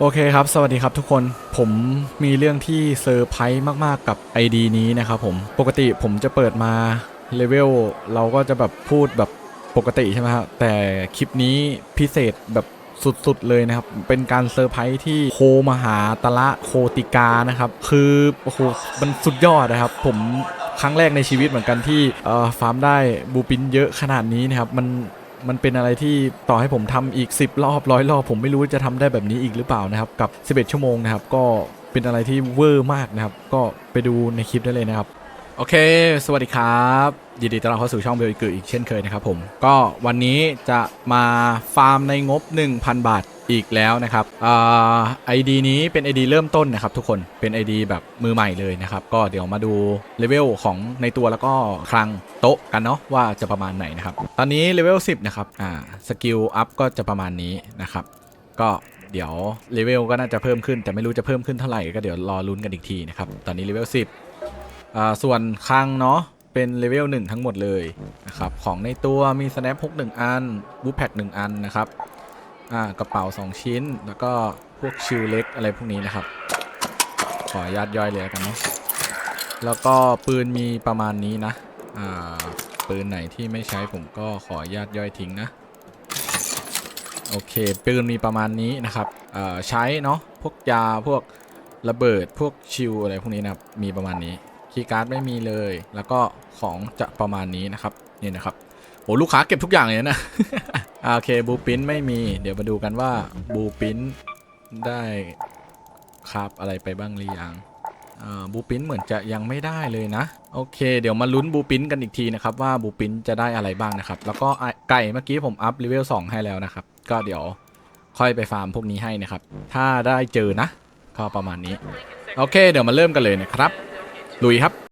โอเคครับ สวัสดีครับทุกคน ผมมีเรื่องที่เซอร์ไพรส์มากๆกับ ID นี้นะครับผม ปกติผมจะเปิดมาเลเวลเราก็จะแบบพูดแบบปกติใช่ไหมครับ แต่คลิปนี้พิเศษแบบสุดๆเลยนะครับ เป็นการเซอร์ไพรส์ที่โคมหาตะละโคติกานะครับ คือโอ้โหมันสุดยอดนะครับ ผมครั้งแรกในชีวิตเหมือนกันที่เอ่อฟาร์มได้บูปินเยอะขนาดนี้นะครับ มัน มันเป็นอะไรที่ต่อให้ผมทำอีก 10 รอบร้อยรอบ ผมไม่รู้จะทำได้แบบนี้อีกหรือเปล่านะครับ กับ 11 ชั่วโมงนะครับ ก็เป็นอะไรที่เวอร์มากนะครับ ก็ไปดูในคลิปได้เลยนะครับ โอเค สวัสดีครับยินดีต้อนรับเข้าสู่ช่องเบลอีกอีกเช่นเคยนะครับผม ก็วันนี้จะมาฟาร์มในงบ 1,000 บาท อีกแล้วนะครับอ่าไอดีนี้เป็น ID เริ่มต้นนะครับทุกคนเป็น ID แบบมือใหม่เลยนะครับ ก็เดี๋ยวมาดูเลเวลของในตัวแล้วก็คลังโต๊ะกันเนาะว่าจะประมาณไหนนะครับ ตอนนี้เลเวล10 นะครับอ่าสกิลอัพก็จะประมาณนี้นะครับ ก็เดี๋ยวเลเวลก็น่าจะเพิ่มขึ้น แต่ไม่รู้จะเพิ่มขึ้นเท่าไหร่ก็เดี๋ยวรอลุ้นกันอีกทีนะครับตอนนี้เลเวล10อ่าส่วนคลังเนาะเป็นเลเวล1ทั้งหมดเลยนะครับของในตัวมี snap 6 1 อันบูแพ็ก1อันนะครับ อ่ากระเป๋า 2 ชิ้น แล้วก็พวกชิลเล็กอะไรพวกนี้นะครับ ขออนุญาตย่อยเลยแล้วกันเนาะแล้วก็ปืนมีประมาณนี้นะอ่าปืนไหนที่ไม่ใช้ผมก็ขออนุญาตย่อยทิ้งนะโอเคปืนมีประมาณนี้นะครับอ่าใช้เนาะพวกยาพวกระเบิดพวกชิลอะไรพวกนี้นะครับมีประมาณนี้คีย์การ์ดไม่มีเลย แล้วก็ของจะประมาณนี้นะครับนี่นะครับ โอ้ลูกค้าเก็บทุกอย่างเลยนะโอเคบูปินไม่มี เดี๋ยวมาดูกันว่าบูปินได้ครับอะไรไปบ้างหรือยังบูปินเหมือนจะยังไม่ได้เลยนะ โอเค เดี๋ยวมาลุ้นบูปินกันอีกทีนะครับ ว่าบูปินจะได้อะไรบ้างนะครับ แล้วก็ไก่เมื่อกี้ผมอัพเลเวล2ให้แล้วนะครับ ก็เดี๋ยวค่อยไปฟาร์มพวกนี้ให้นะครับ ถ้าได้เจอนะ ก็ประมาณนี้ โอเค เดี๋ยวมาเริ่มกันเลยนะครับ ลุยครับ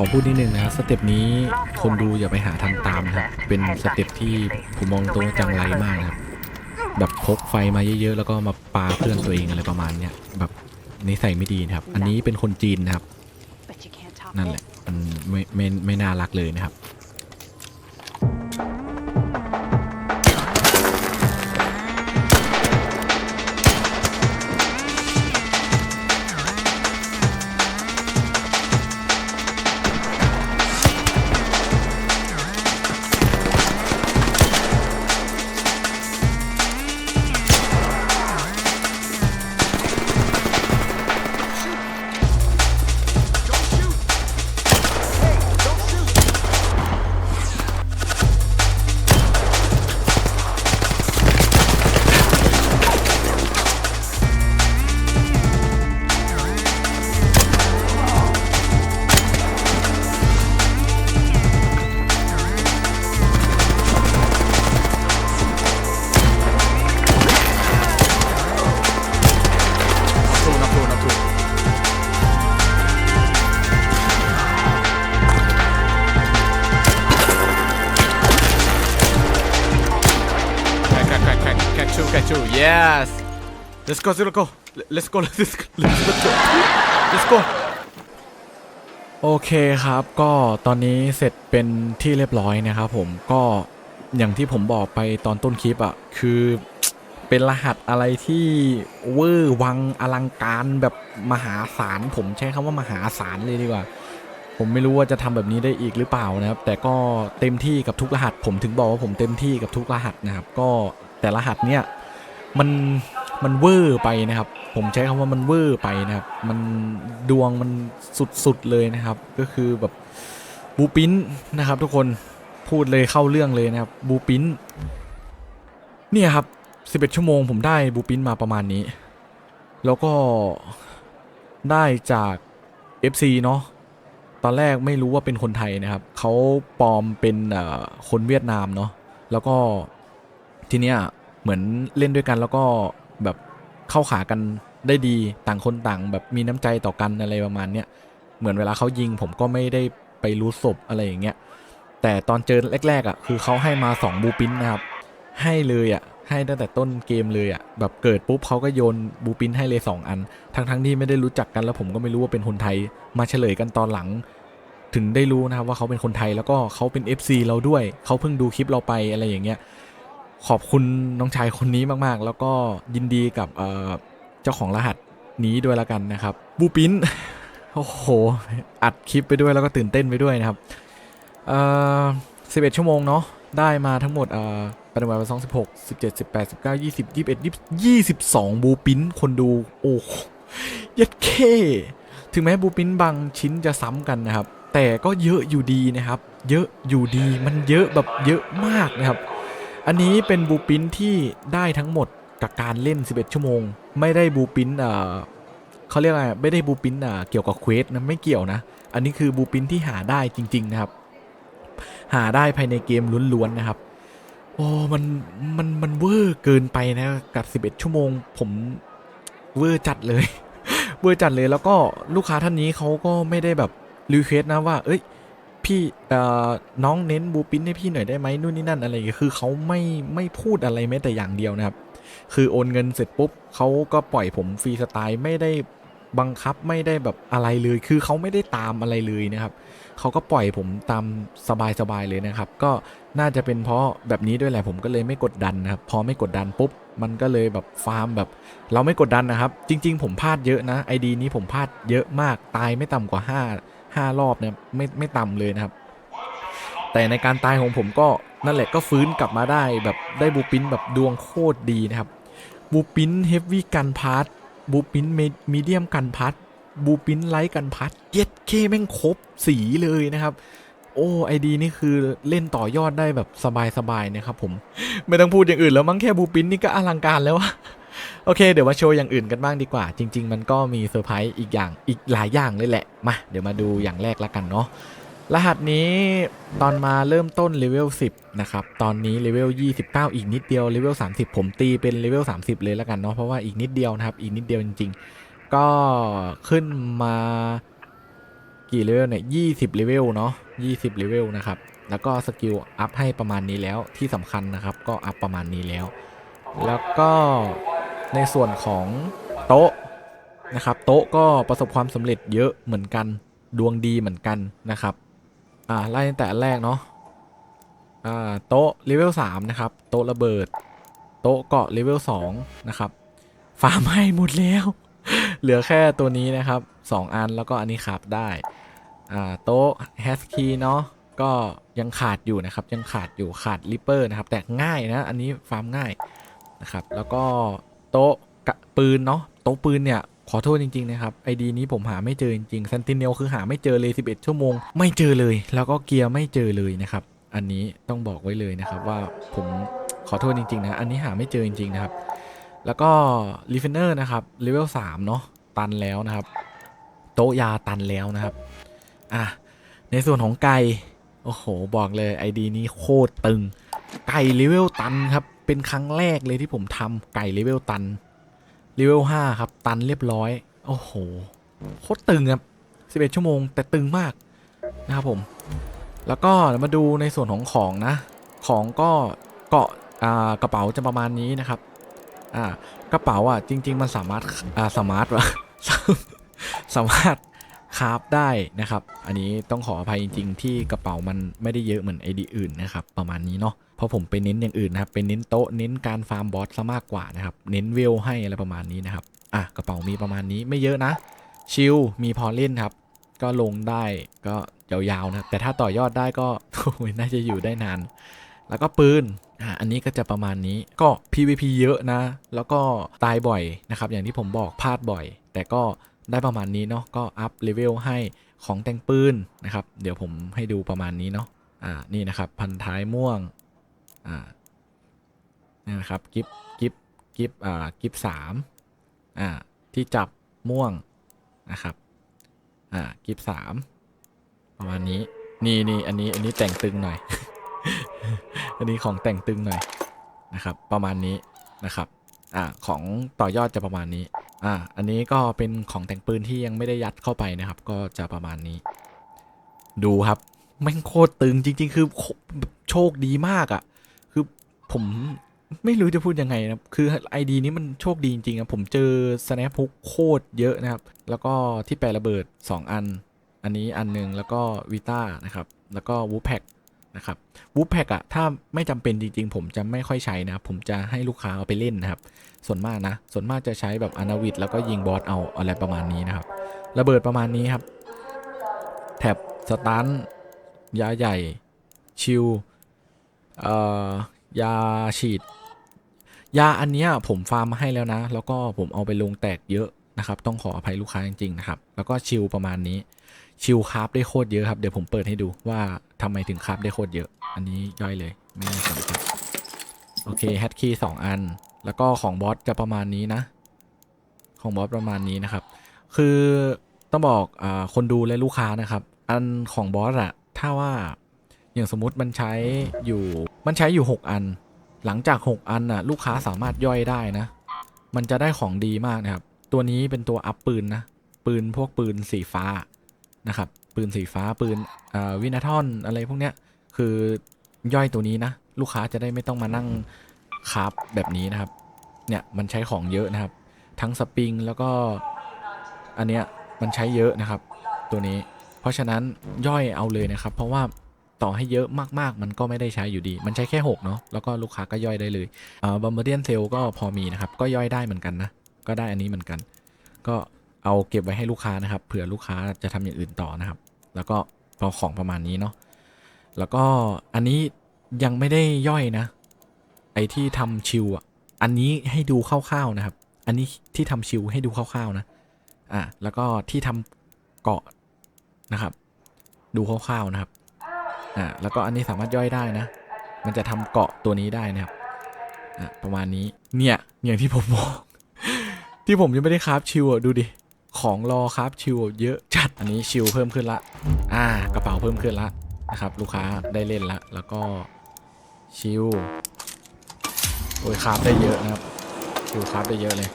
อพูดนิดนึงนะครับสเต็ปนี้คนดูอย่าไปหาทำตามนะครับเป็นสเต็ปที่ผมมองตรงว่าจังไรมากนะครับแบบพกไฟมาเยอะๆ แล้วก็มาปาเพื่อนตัวเองอะไรประมาณเนี้ยแบบนิสัยไม่ดีนะครับ อันนี้เป็นคนจีนนะครับ But you can't top นั่นแหละมันไม่ไม่ไม่น่ารักเลยนะครับ let's go let's go let's go let's go let's go let's go โอเคครับ ก็ตอนนี้เสร็จเป็นที่เรียบร้อยนะครับผม ก็อย่างที่ผมบอกไปตอนต้นคลิปอะ่ะ คือเป็นรหัสอะไรที่เวอร์วังอลังการแบบมหาศาล ผมใช้คำว่ามหาศาลเลยดีกว่า ผมไม่รู้ว่าจะทำแบบนี้ได้อีกหรือเปล่านะครับ แต่ก็เต็มที่กับทุกรหัส ผมถึงบอกว่าผมเต็มที่กับทุกรหัสนะครับ ก็แต่รหัสเนี้ยมัน มันเวอร์ไปนะครับ ผมใช้คำว่ามันเวอร์ไปนะครับ มันดวงมันสุดๆเลยนะครับ ก็คือแบบบูปินนะครับ ทุกคนพูดเลยเข้าเรื่องเลยนะครับบูปินเนี่ยครับ 11 ชั่วโมงผมได้บูปินมาประมาณนี้ แล้วก็ได้จาก FC เนาะตอนแรกไม่รู้ว่าเป็นคนไทยนะครับ เขาปลอมเป็นคนเวียดนามเนาะแล้วก็ทีเนี้ยเหมือนเล่นด้วยกันแล้วก็ แบบเข้าขากันได้ดีต่างคนต่างแบบมีน้ำใจต่อกันอะไรประมาณเนี้ยเหมือนเวลาเขายิงผมก็ไม่ได้ไปรู้ศพอะไรอย่างเงี้ยแต่ตอนเจอแรกๆอะคือเขาให้มา2บูปินนะครับให้เลยอะให้ตั้งแต่ต้นเกมเลยอะแบบเกิดปุ๊บเขาก็โยนบูปินให้เลย 2 อัน ทั้งๆที่ไม่ได้รู้จักกันแล้วผมก็ไม่รู้ว่าเป็นคนไทยมาเฉลยกันตอนหลัง ถึงได้รู้นะครับว่าเขาเป็นคนไทยแล้วก็เขาเป็น FC เราด้วยเขาเพิ่งดูคลิปเราไปอะไรอย่างเงี้ย ขอบคุณน้องชายคนนี้มากๆ แล้วก็ยินดีกับเจ้าของรหัสนี้ด้วยละกันนะครับ บูปินโอ้โห อัดคลิปไปด้วยแล้วก็ตื่นเต้นไปด้วยนะครับเอ่อ11 ชั่วโมงเนาะ ได้มาทั้งหมดเอ่อปัจจุบันสองสิบหกสิบเจ็ดสิบแปดสิบเก้ายี่สิบยี่สิบเอ็ดยี่สิบสองบูปินคนดู โอ้ยัดเค ถึงแม้บูปินบางชิ้นจะซ้ำกันนะครับ แต่ก็เยอะอยู่ดีนะครับ เยอะอยู่ดี มันเยอะแบบเยอะมากนะครับ อันนี้เป็นบูปินที่ได้ทั้งหมดกับการเล่น 11 ชั่วโมง ไม่ได้บูปินเอ่อเขาเรียกอะไรไม่ได้บูปินอะเกี่ยวกับเควสนะไม่เกี่ยวนะ อันนี้คือบูปินที่หาได้จริง ๆ นะครับ หาได้ภายในเกมล้วนๆนะครับ โอ้มันมันมันเวอร์เกินไปนะกับ 11 ชั่วโมง ผมเวอร์จัดเลย เวอร์จัดเลยแล้วก็ลูกค้าท่านนี้เขาก็ไม่ได้แบบรีเควสนะว่า เอ้ย พี่เอ่อน้องเน้นบูปินให้พี่หน่อยได้ไหมนู่นนี่นั่นอะไรอย่างเงี้ยคือเขาไม่ไม่พูดอะไรแม้แต่อย่างเดียวนะครับ คือโอนเงินเสร็จปุ๊บเขาก็ปล่อยผมฟรีสไตล์ไม่ได้บังคับไม่ได้แบบอะไรเลย คือเขาไม่ได้ตามอะไรเลยนะครับ เขาก็ปล่อยผมตามสบายๆเลยนะครับ ก็น่าจะเป็นเพราะแบบนี้ด้วยแหละผมก็เลยไม่กดดันนะครับ พอไม่กดดันปุ๊บ มันก็เลยแบบฟาร์มแบบ เราไม่กดดันนะครับ จริง ๆ ผมพลาดเยอะนะไอดีนี้ผมพลาดเยอะมาก ตายไม่ต่ำกว่า 5 5 รอบเนี่ยไม่ไม่ต่ำเลยนะครับ แต่ในการตายของผมก็นั่นแหละก็ฟื้นกลับมาได้แบบได้บูปินแบบดวงโคตรดีนะครับบูปินเฮฟวี่กันพาร์ทบูปินมีเดียมกันพาร์ทบูปินไลท์กันพาร์ทเย็ดเคแม่งครบสีเลยนะครับ โอ้ไอดีนี่คือเล่นต่อยอดได้แบบสบายๆนะครับผม ไม่ต้องพูดอย่างอื่นแล้วมั้งแค่บูปินนี่ก็อลังการแล้วอะ โอเค เดี๋ยวมาโชว์อย่างอื่นกันบ้างดีกว่า จริง ๆ มันก็มีเซอร์ไพรส์อีกอย่างอีกหลายอย่างเลยแหละ มา เดี๋ยวมาดูอย่างแรกละกันเนาะ รหัสนี้ตอนมาเริ่มต้นเลเวล10 นะครับ ตอนนี้เลเวล29 อีกนิดเดียวเลเวล30 ผมตีเป็นเลเวล30 เลยละกันเนาะ เพราะว่าอีกนิดเดียวนะครับ อีกนิดเดียวจริง ๆ ก็ขึ้นมากี่เลเวลเนี่ยยี่สิบเลเวลเนาะยี่สิบเลเวลนะครับ แล้วก็สกิลอัพให้ประมาณนี้แล้วที่สำคัญนะครับ ก็อัพประมาณนี้แล้ว แล้วก็ ในส่วนของโต๊ะนะครับ โต๊ะก็ประสบความสำเร็จเยอะเหมือนกันดวงดีเหมือนกันนะครับอ่าไล่ตั้งแต่แรกเนาะอ่าโต๊ะเลเวล3นะครับ โต๊ะระเบิด โต๊ะเกาะเลเวล2นะครับฟาร์มให้หมดแล้ว เหลือแค่ตัวนี้นะครับ 2 อันแล้วก็อันนี้ขาบได้อ่าโต๊ะแฮสคีเนาะก็ยังขาดอยู่นะครับ ยังขาดอยู่ขาดริปเปอร์นะครับ แต่ง่ายนะ อันนี้ฟาร์มง่ายนะครับ แล้วก็ โต๊ะกะปืนเนาะโต๊ะปืนเนี่ยขอโทษจริง ๆ นะครับไอดีนี้ผมหาไม่เจอจริงๆ Sentinel คือหาไม่เจอเลย 11 ชั่วโมง ไม่เจอเลย แล้วก็เกียร์ไม่เจอเลยนะครับ อันนี้ต้องบอกไว้เลยนะครับว่าผมขอโทษจริง ๆ นะ อันนี้หาไม่เจอจริง ๆ นะครับ แล้วก็รีเฟนเนอร์นะครับเลเวล3เนาะตันแล้วนะครับ โต๊ะยาตันแล้วนะครับอะในส่วนของไก่โอ้โห บอกเลยไอดีนี้โคตรตึง ไก่เลเวลตันครับ เป็นครั้งแรกเลยที่ผมทำไก่เลเวลตันเลเวล5ครับ ตันเรียบร้อย โอ้โหโคตรตึงครับ 11 ชั่วโมง แต่ตึงมากนะครับผม แล้วก็มาดูในส่วนของของนะ ของก็เกาะกระเป๋าจะประมาณนี้นะครับอ่ากระเป๋าอะจริง ๆ มันสามารถอ่าสมาร์ทวะสามารถ คราฟได้นะครับ อันนี้ต้องขออภัยจริง ๆ ที่กระเป๋ามันไม่ได้เยอะเหมือนไอดีอื่นนะครับ ประมาณนี้เนาะเพราะผมไปเน้นอย่างอื่นนะครับไปเน้นโต๊ะ เน้นการฟาร์มบอสซะมากกว่านะครับ เน้นเวลให้อะไรประมาณนี้นะครับ อะกระเป๋ามีประมาณนี้ไม่เยอะนะ ชิล มีพอเล่นครับ ก็ลงได้ก็ยาวๆนะ แต่ถ้าต่อยอดได้ก็น่าจะอยู่ได้นาน แล้วก็ปืน อ่าอันนี้ก็จะประมาณนี้ ก็ PVP เยอะนะ แล้วก็ตายบ่อยนะครับ อย่างที่ผมบอกพลาดบ่อย แต่ก็ ได้ประมาณนี้เนาะก็อัพเลเวลให้ของแต่งปืนนะครับ เดี๋ยวผมให้ดูประมาณนี้เนาะอ่านี่นะครับพันท้ายม่วงอ่านี่นะครับกิฟกิฟกิฟอ่ากิฟสามอ่าที่จับม่วงนะครับอ่ากิฟสามประมาณนี้นี่นี่อันนี้อันนี้แต่งตึงหน่อย อันนี้ของแต่งตึงหน่อยนะครับ ประมาณนี้นะครับอ่าของต่อยอดจะประมาณนี้ อ่าอันนี้ก็เป็นของแต่งปืนที่ยังไม่ได้ยัดเข้าไปนะครับ ก็จะประมาณนี้ ดูครับแม่งโคตรตึงจริง ๆ คือโชคดีมากอะ่ะ คือผมไม่รู้จะพูดยังไงนะคือ ID นี้มันโชคดีจริงๆอะผมเจอ snap hook โคตรเยอะนะครับ แล้วก็ที่แปลระเบิด 2 อัน อันนี้อันหนึ่งแล้วก็วิต้านะครับ แล้วก็วูแพ็ก นะครับวูฟแพ็กอะถ้าไม่จำเป็นจริงๆ ผมจะไม่ค่อยใช้นะ ผมจะให้ลูกค้าเอาไปเล่นนะครับ ส่วนมากนะ ส่วนมากจะใช้แบบอนาวิดแล้วก็ยิงบอสเอาอะไรประมาณนี้นะครับ ระเบิดประมาณนี้ครับ แท็บสตันยาใหญ่ ชิลเอ่อยาฉีด ยาอันเนี้ยผมฟาร์มมาให้แล้วนะ แล้วก็ผมเอาไปลงแตกเยอะนะครับ ต้องขออภัยลูกค้าจริงๆนะครับ แล้วก็ชิลประมาณนี้ ชิลคราฟได้โคตรเยอะครับ เดี๋ยวผมเปิดให้ดูว่าทำไมถึงคราฟได้โคตรเยอะ อันนี้ย่อยเลยไม่น่าสนใจโอเคแฮตคีย์สองอัน แล้วก็ของบอสจะประมาณนี้นะ ของบอสประมาณนี้นะครับ คือต้องบอกอาคนดูและลูกค้านะครับ อันของบอสอะถ้าว่าอย่างสมมติมันใช้อยู่มันใช้อยู่ 6 อัน หลังจาก 6 อันน่ะลูกค้าสามารถย่อยได้นะ มันจะได้ของดีมากนะครับ ตัวนี้เป็นตัวอัพปืนนะ ปืนพวกปืนสีฟ้า นะครับ ปืนสีฟ้าปืนวินาทอนอะไรพวกเนี้ยคือย่อยตัวนี้นะ ลูกค้าจะได้ไม่ต้องมานั่งคาฟแบบนี้นะครับ เนี่ยมันใช้ของเยอะนะครับ ทั้งสปริงแล้วก็อันเนี้ยมันใช้เยอะนะครับ ตัวนี้ เพราะฉะนั้นย่อยเอาเลยนะครับ เพราะว่าต่อให้เยอะมากๆ มันก็ไม่ได้ใช้อยู่ดี มันใช้แค่ 6 เนาะ แล้วก็ลูกค้าก็ย่อยได้เลยอ่าบัมเบอร์เดียนเซลก็พอมีนะครับ ก็ย่อยได้เหมือนกันนะ ก็ได้อันนี้เหมือนกัน ก็ เอาเก็บไว้ให้ลูกค้านะครับ เผื่อลูกค้าจะทำอย่างอื่นต่อนะครับ แล้วก็พอของประมาณนี้เนาะแล้วก็อันนี้ยังไม่ได้ย่อยนะ ไอที่ทำชิวอะอันนี้ให้ดูคร่าวๆนะครับ อันนี้ที่ทำชิวให้ดูคร่าวๆนะอะแล้วก็ที่ทำเกาะนะครับ ดูคร่าวๆนะครับอะแล้วก็อันนี้สามารถย่อยได้นะ มันจะทำเกาะตัวนี้ได้นะครับอะประมาณนี้เนี่ยอย่างที่ผมบอกที่ผมยังไม่ได้คราฟชิวอะดูดิ ของรอคราฟชิวเยอะจัดอันนี้ชิวเพิ่มขึ้นละ อ่ากระเป๋าเพิ่มขึ้นละนะครับ ลูกค้าได้เล่นละ แล้วก็ชิวโอ้ยคราฟได้เยอะนะครับชิวคราฟได้เยอะเลย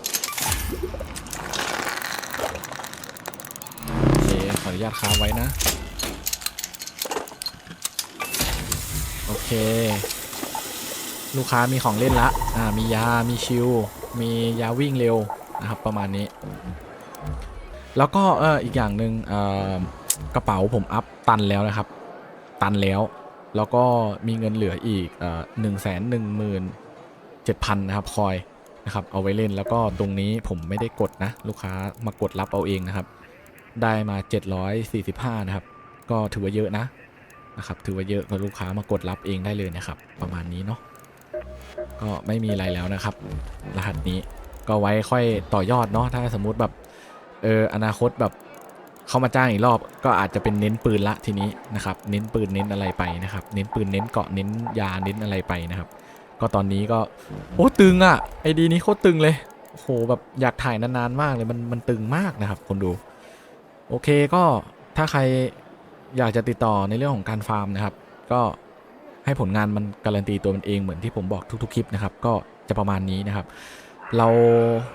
โอเคขออนุญาตค้างไว้นะ โอเค ลูกค้ามีของเล่นละอ่ามียา มีชิลมียาวิ่งเร็วนะครับประมาณนี้ แล้วก็เอออีกอย่างหนึ่งเอ่อกระเป๋าผมอัพตันแล้วนะครับ ตันแล้ว แล้วก็มีเงินเหลืออีกหนึ่งแสนหนึ่งหมื่นเจ็ดพันนะครับคอยนะครับเอาไว้เล่นแล้วก็ตรงนี้ผมไม่ได้กดนะ ลูกค้ามากดรับเอาเองนะครับ ได้มา 745 นะครับ ก็ถือว่าเยอะนะนะครับ ถือว่าเยอะก็ลูกค้ามากดรับเองได้เลยนะครับ ประมาณนี้เนาะก็ไม่มีอะไรแล้วนะครับ รหัสนี้ก็ไว้ค่อยต่อยอดเนาะถ้าสมมุติแบบ เอออนาคตแบบเขามาจ้างอีกรอบ ก็อาจจะเป็นเน้นปืนละทีนี้นะครับ เน้นปืนเน้นอะไรไปนะครับ เน้นปืนเน้นเกาะเน้นยาเน้นอะไรไปนะครับ ก็ตอนนี้ก็โอ้ตึงอะ่ะไอดีนี้โคตรตึงเลยโอ้โหแบบอยากถ่ายนานๆมากเลยมันมันตึงมากนะครับ คนดู โอเคก็ถ้าใครอยากจะติดต่อในเรื่องของการฟาร์มนะครับ ก็ให้ผลงานมันการันตีตัวมันเองเหมือนที่ผมบอกทุกๆคลิปนะครับ ก็จะประมาณนี้นะครับ เรา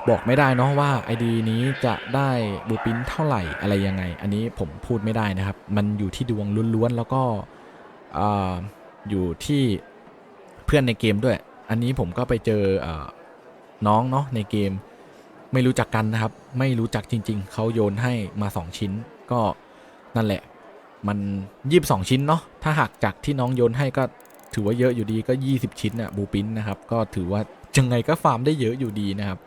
บอกไม่ได้เนาะว่า ID นี้จะได้บูปินเท่าไหร่อะไรยังไง อันนี้ผมพูดไม่ได้นะครับ มันอยู่ที่ดวงล้วนๆแล้วก็อ่าอยู่ที่เพื่อนในเกมด้วย อันนี้ผมก็ไปเจออาน้องเนาะในเกม ไม่รู้จักกันนะครับ ไม่รู้จักจริง ๆเขาโยนให้มา 2 ชิ้น ก็นั่นแหละ มันยีบสองชิ้นเนาะถ้าหักจากที่น้องโยนให้ก็ถือว่าเยอะอยู่ดีก็ 20 ชิ้นอะบูปินนะครับ ก็ถือว่า ยังไงก็ฟาร์มได้เยอะอยู่ดีนะครับ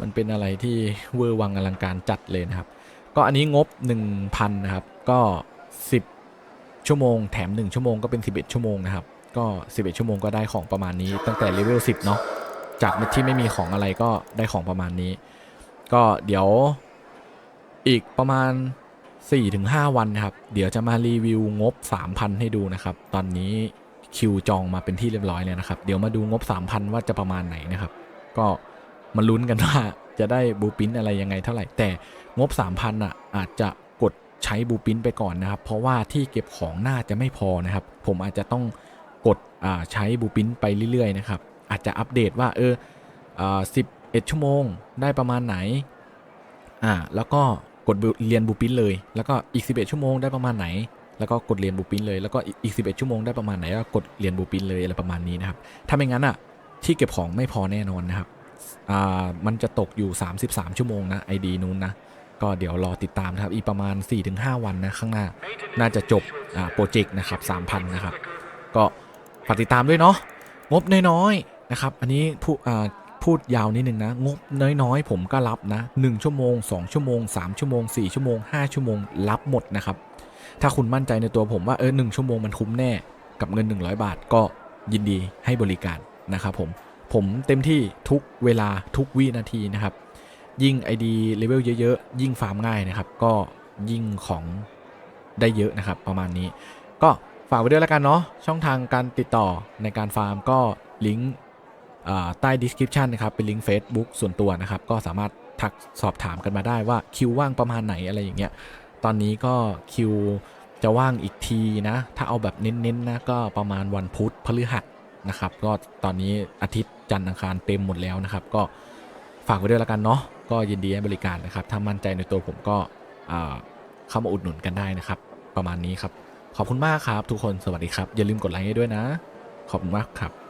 มันเป็นอะไรที่เวอร์วังอลังการจัดเลยนะครับ ก็อันนี้งบ 1,000 นะครับ ก็ 10 ชั่วโมง แถม 1 ชั่วโมงก็เป็น 11 ชั่วโมงนะครับ ก็ 11 ชั่วโมงก็ได้ของประมาณนี้ ตั้งแต่เลเวล 10 เนาะ จากที่ไม่มีของอะไรก็ได้ของประมาณนี้ ก็เดี๋ยวอีกประมาณ 4-5 วันนะครับ เดี๋ยวจะมารีวิวงบ 3,000 ให้ดูนะครับ ตอนนี้ คิวจองมาเป็นที่เรียบร้อยแล้วนะครับ เดี๋ยวมาดูงบ 3,000 ว่าจะประมาณไหนนะครับ ก็มาลุ้นกันว่าจะได้บูปินอะไรยังไงเท่าไหร่ แต่งบ 3,000อะอาจจะกดใช้บูปินไปก่อนนะครับ เพราะว่าที่เก็บของน่าจะไม่พอนะครับ ผมอาจจะต้องกดอ่าใช้บูปินไปเรื่อยๆนะครับ อาจจะอัปเดตว่าเอออ่า11ชั่วโมงได้ประมาณไหนอ่าแล้วก็กดเรียนบูปินเลย แล้วก็อีก 11 ชั่วโมงได้ประมาณไหน แล้วก็กดเรียนบูปินเลยแล้วก็อีก 11 ชั่วโมงได้ประมาณไหนก็กดเรียนบูปินเลยอะไรประมาณนี้นะครับถ้าไม่งั้นอะที่เก็บของไม่พอแน่นอนนะครับอ่ามันจะตกอยู่ 33 ชั่วโมงนะ ID นู้นนะก็เดี๋ยวรอติดตามนะครับอีกประมาณ 4-5 วันนะข้างหน้าน่าจะจบอ่าโปรเจกต์นะครับ3,000นะครับก็ฝากติดตามด้วยเนาะงบน้อยๆนะครับอันนี้ผู้อ่าพูดยาวนิดนึงนะ งบน้อยๆ ผมก็รับนะ 1 ชั่วโมง 2 ชั่วโมง 3 ชั่วโมง 4 ชั่วโมง 5 ชั่วโมง รับหมดนะครับ ถ้าคุณมั่นใจในตัวผมว่าเออหชั่วโมงมันคุ้มแน่กับเงิน 100 บาทก็ยินดีให้บริการนะครับผมผมเต็มที่ทุกเวลาทุกวินาทีนะครับ ยิ่ง ID เลเวลเยอะๆ ยิ่งฟาร์มง่ายนะครับ ก็ยิ่งของได้เยอะนะครับ ประมาณนี้ ก็ฝากไว้ด้วยแล้วกันเนาะช่องทางการติดต่อในการฟาร์มก็ลิงก์ใต้ description นะครับ เป็นลิงก์ Facebook ส่วนตัวนะครับ ก็สามารถทักสอบถามกันมาได้ว่าคิวว่างประมาณไหนอะไรอย่างเงี้ย ตอนนี้ก็คิวจะว่างอีกทีนะ ถ้าเอาแบบเน้นๆนะก็ประมาณวันพุธพฤหัสนะครับ ก็ตอนนี้อาทิตย์จันทร์อังคารเต็มหมดแล้วนะครับ ก็ฝากไว้ด้วยล้วกันเนาะก็ยินดีให้บริการนะครับ ถ้ามั่นใจในตัวผมก็เข้ามาอุดหนุนกันได้นะครับ ประมาณนี้ครับ ขอบคุณมากครับทุกคนสวัสดีครับ อย่าลืมกดไลค์ให้ด้วยนะ ขอบคุณมากครับ